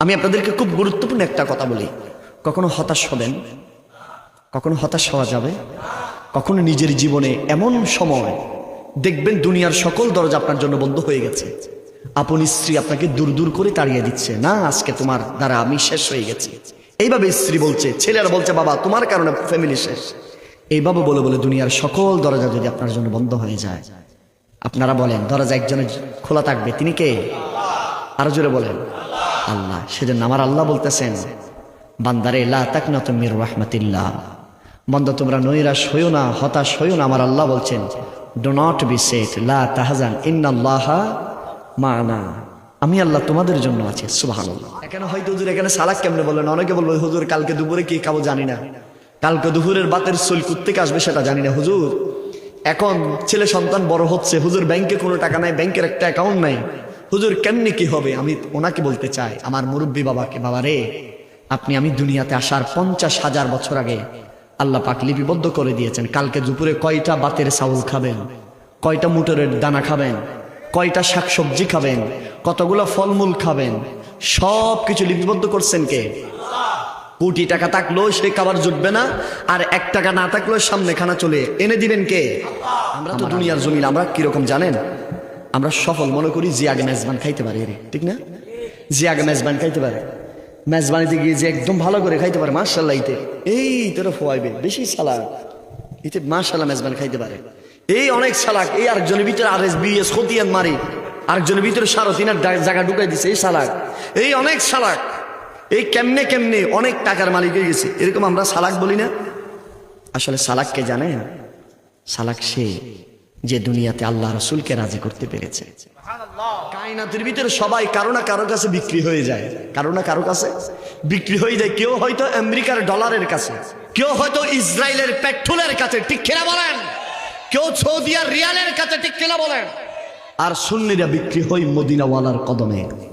আমি আপনাদেরকে খুব গুরুত্বপূর্ণ একটা কথা বলি। কখনো হতাশ হবেন, কখনো হতাশ হওয়া যাবে, কখনো নিজের জীবনে এমন সময় দেখবেন দুনিয়ার সকল দরজা আপনার জন্য বন্ধ হয়ে গেছে। আপন স্ত্রী আপনাকে দূর দূর করে তাড়িয়ে দিচ্ছে, না, আজকে তোমার দ্বারা আমি শেষ হয়ে গেছি। এইভাবে স্ত্রী বলছে, ছেলেরা বলছে, বাবা, তোমার কারণে ফ্যামিলি শেষ। এইভাবে বলে বলে দুনিয়ার সকল দরজা যদি আপনার জন্য বন্ধ হয়ে যায়, আপনারা বলেন, দরজা একজনের খোলা থাকবে। তিনি কে? আরও জোরে বলেন আল্লাহ, সেজন্য আমার আল্লাহ বলতেছেন, বান্দারে, লা তাকনা তুমির রহমাতিল্লাহ। বন্ধ, তোমরা নৈরাশ হইও না, হতাশ হইও না, আমার আল্লাহ বলছেন ডো নট বি সেট লা তাহাজান, ইন্নাল্লাহ মানা। আমি আল্লাহ তোমাদের জন্য আছি, সুবহানাল্লাহ। এখানে হয়তো হুজুর, এখানে সালাক কেমনে বললেন? অনেকে বলব হুজুর, কালকে দুপুরে কি খাব জানি না। কালকে দুপুরের বাতের সৈল থেকে আসবে সেটা জানি না, হুজুর। এখন ছেলে সন্তান বড় হচ্ছে, হুজুর, ব্যাংকে কোনো টাকা নাই, ব্যাংকের একটা অ্যাকাউন্ট নাই। হুজুর কেমনি কি হবে? আমি ওনাকে বলতে চাই আমার মুরব্বী বাবাকে বাবা রে আপনি আমি দুনিয়াতে আসার পঞ্চাশ হাজার বছর আগে আল্লাহ পাক লিপিবদ্ধ করে দিয়েছেন। কালকে দুপুরে কয়টা বাতের চাউল খাবেন? কয়টা মুটরের দানা খাবেন? কয়টা শাকসবজি খাবেন? কতগুলো ফলমূল খাবেন? সব কিছু লিপিবদ্ধ করছেন কে? কোটি টাকা থাকলেও সে খাবার জুটবে না আর এক টাকা না থাকলেও সামনে খানা চলে। এনে দিবেন কে? আমরা তো দুনিয়ার জমিন আমরা কীরকম জানেন? আমরা সফল মনে করি যে আগে মেজবান খাইতে পারে রে ঠিক না? যে আগে মেজবান খাইতে পারে। মেজবানিতে গিয়ে যে একদম ভালো করে খাইতে পারে মার্শাল্লাহ ইতে। এই তোরা ফোয়াইবে, বেশি সালাক ইতে মার্শাল্লাহ মেজবান খাইতে পারে। এই অনেক সালাক এই আরেকজনের ভিতরে আর এস বি এস খতিয়ান মারি। আরেকজনের ভিতরে সারো তিনার জায়গা ঢুকাই দিছে, এই সালাক এই অনেক সালাক এই কেমনে কেমনে অনেক টাকার মালিক হয়ে গেছে, এরকম আমরা সালাক বলি না। আসলে সালাককে জানে সালাক সে যে দুনিয়াতে আল্লাহ রসুলকে রাজি করতে পেরেছে। কায়নাতের ভিতরে সবাই কারও না কারও কাছে বিক্রি হয়ে যায়। কারও না কারও কাছে বিক্রি হয়ে যায়। কেউ হয়তো আমেরিকার ডলারের কাছে কেউ হয়তো ইসরায়েলের পেট্রোলের কাছে ঠিক খেলা বলেন? কেউ সৌদিয়ার রিয়ালের কাছে ঠিক খেলা বলেন? আর সুন্নিরা বিক্রি হই মদিনাওয়ালার কদমে।